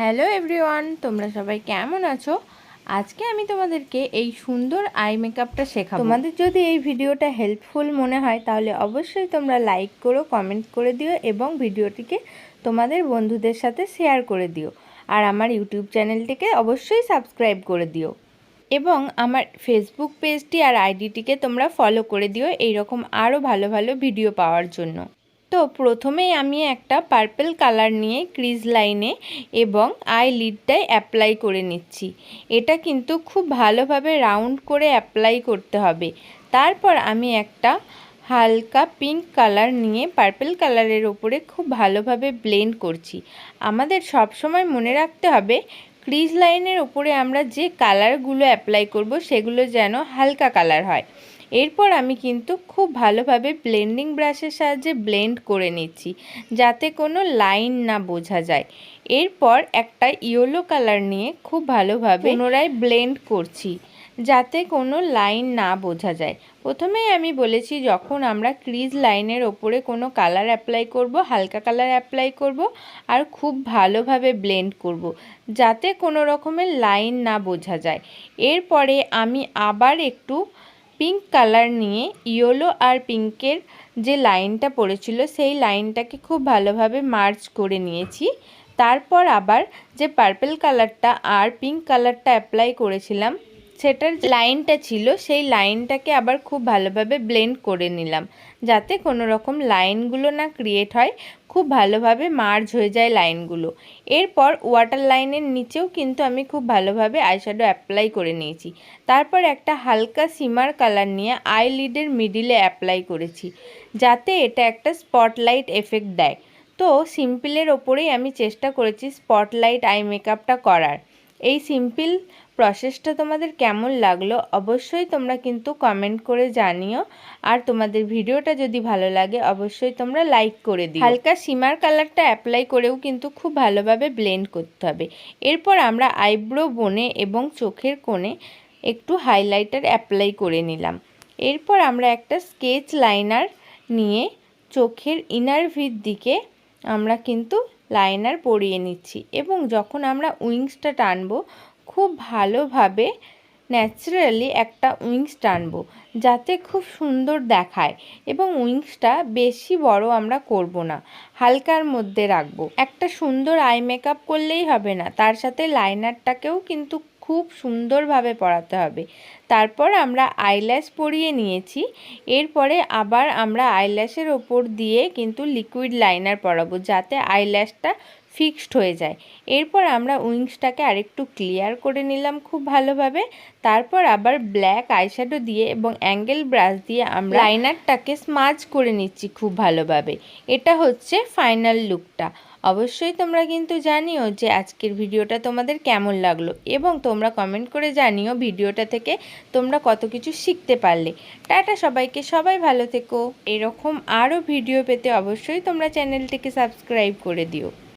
Hello everyone, তোমরা সবাই কেমন আছো? আজকে আমি তোমাদেরকে এই সুন্দর আই মেকআপটা শেখাবো। তোমাদের যদি এই ভিডিওটা হেল্পফুল মনে হয়, তাহলে অবশ্যই তোমরা লাইক করো, কমেন্ট করে দিও এবং ভিডিওটিকে তোমাদের বন্ধুদের সাথে শেয়ার করে দিও। আর আমার ইউটিউব চ্যানেলটিকে অবশ্যই সাবস্ক্রাইব করে দিও। এবং আমার ফেসবুক পেজটি আর আইডিটিকে তোমরা ফলো করে দিও, এইরকম আরও ভালো ভালো ভিডিও পাওয়ার জন্য। তো প্রথমেই আমি একটা পার্পেল কালার নিয়ে ক্রিজ লাইনে এবং আই লিডটায় অ্যাপ্লাই করে নিচ্ছি। এটা কিন্তু খুব ভালোভাবে রাউন্ড করে অ্যাপ্লাই করতে হবে। তারপর আমি একটা হালকা পিঙ্ক কালার নিয়ে পার্পেল কালারের ওপরে খুব ভালোভাবে ব্লেন্ড করছি। আমাদের সব সময় মনে রাখতে হবে ক্রিজ লাইনের ওপরে আমরা যে কালারগুলো অ্যাপ্লাই করব সেগুলো যেন হালকা কালার হয়। এরপর আমি কিন্তু খুব ভালোভাবে ব্লেন্ডিং ব্রাশের সাহায্যে ব্লেন্ড করে নিচ্ছি যাতে কোনো লাইন না বোঝা যায়। এরপর একটা ইয়েলো কালার নিয়ে খুব ভালোভাবে পুনরায় ব্লেন্ড করছি যাতে কোনো লাইন না বোঝা যায়। প্রথমেই আমি বলেছি যখন আমরা ক্রিজ লাইনের ওপরে কোনো কালার অ্যাপ্লাই করব হালকা কালার অ্যাপ্লাই করব আর খুব ভালোভাবে ব্লেন্ড করব যাতে কোনো রকমের লাইন না বোঝা যায়। এরপরে আমি আবার একটু পিঙ্ক কালার নিয়ে ইয়েলো আর পিঙ্কের যে লাইনটা পড়েছিল, সেই লাইনটাকে খুব ভালোভাবে মার্চ করে নিয়েছি। তারপর আবার যে পার্পেল কালারটা আর পিঙ্ক কালারটা অ্যাপ্লাই করেছিলাম সেটার লাইনটা ছিল, সেই লাইনটাকে আবার খুব ভালোভাবে ব্লেন্ড করে নিলাম। যাতে কোনো রকম লাইনগুলো না ক্রিয়েট হয়, খুব ভালোভাবে মার্জ হয়ে যায় লাইনগুলো। এরপর ওয়াটার লাইনের নিচেও কিন্তু আমি খুব ভালোভাবে আইশ্যাডো অ্যাপ্লাই করে নিয়েছি। তারপর একটা হালকা সিমার কালার নিয়ে আই লিডের মিডিলে অ্যাপ্লাই করেছি। যাতে এটা একটা স্পটলাইট এফেক্ট দেয়। তো সিম্পলের ওপরেই আমি চেষ্টা করেছি স্পটলাইট আই মেকআপটা করার। এই সিম্পল প্রসেসটা তোমাদের কেমন লাগল অবশ্যই তোমরা কিন্তু কমেন্ট করে জানিও। আর তোমাদের ভিডিওটা যদি ভালো লাগে, অবশ্যই তোমরা লাইক করে দিও। হালকা সিমার কালারটা অ্যাপ্লাই করেও কিন্তু খুব ভালোভাবে ব্লেন্ড করতে হবে। এরপর আমরা আইব্রো বনে এবং চোখের কোণে একটু হাইলাইটার অ্যাপ্লাই করে নিলাম। এরপর আমরা একটা স্কেচ লাইনার নিয়ে চোখের ইনার ভিত দিকে আমরা কিন্তু লাইনার পরিয়ে নিচ্ছি। এবং যখন আমরা উইংসটা টানবো, খুব ভালোভাবে ন্যাচারালি একটা উইংস টানবো, যাতে খুব সুন্দর দেখায়। এবং উইংসটা বেশি বড় আমরা করব না, হালকার মধ্যে রাখব। একটা সুন্দর আই মেকআপ করলেই হবে না, তার সাথে লাইনারটাকেও কিন্তু খুব সুন্দরভাবে পড়াতে হবে। তারপর আমরা আইল্যাস পরিয়ে নিয়েছি। এরপরে আবার আমরা আইল্যাশের ওপর দিয়ে কিন্তু লিকুইড লাইনার পরাবো, যাতে আইল্যাশটা ফিক্সড হয়ে যায়। এরপর আমরা উইংসটাকে আরেকটু ক্লিয়ার করে নিলাম খুব ভালোভাবে। তারপর আবার ব্ল্যাক আইশ্যাডো দিয়ে এবং অ্যাঙ্গেল ব্রাশ দিয়ে আমরা লাইনারটাকে স্মাজ করে নিচ্ছি খুব ভালোভাবে। এটা হচ্ছে ফাইনাল লুকটা। অবশ্যই তোমরা কিন্তু জানিও যে আজকের ভিডিওটা তোমাদের কেমন লাগল এবং তোমরা কমেন্ট করে জানিও ভিডিওটা থেকে তোমরা কত কিছু শিখতে পারলে। টাটা সবাইকে, সবাই ভালো থেকো। এরকম আরও ভিডিও পেতে অবশ্যই তোমরা চ্যানেলটিকে সাবস্ক্রাইব করে দিও।